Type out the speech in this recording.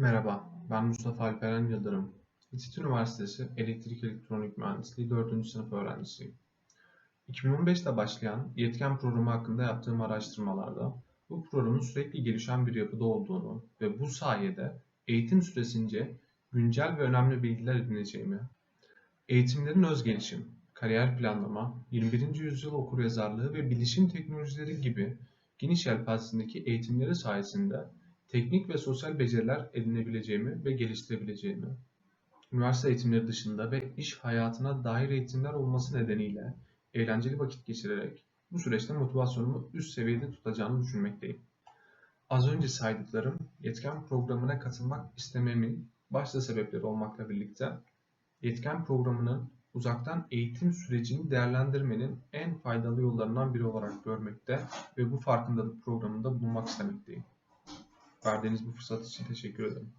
Merhaba, ben Mustafa Alperen Yıldırım. İTÜ Üniversitesi Elektrik Elektronik Mühendisliği 4. sınıf öğrencisiyim. 2015'te başlayan yetken programı hakkında yaptığım araştırmalarda bu programın sürekli gelişen bir yapıda olduğunu ve bu sayede eğitim süresince güncel ve önemli bilgiler edineceğimi, eğitimlerin öz gelişim, kariyer planlama, 21. yüzyıl okuryazarlığı ve bilişim teknolojileri gibi geniş yelpazesindeki eğitimleri sayesinde teknik ve sosyal beceriler edinebileceğimi ve geliştirebileceğimi, üniversite eğitimleri dışında ve iş hayatına dair eğitimler olması nedeniyle eğlenceli vakit geçirerek bu süreçte motivasyonumu üst seviyede tutacağını düşünmekteyim. Az önce saydıklarım yetken programına katılmak istememin başta sebepleri olmakla birlikte yetken programının uzaktan eğitim sürecini değerlendirmenin en faydalı yollarından biri olarak görmekte ve bu farkındalık programında bulunmak istemekteyim. Verdiğiniz bu fırsat için teşekkür ederim.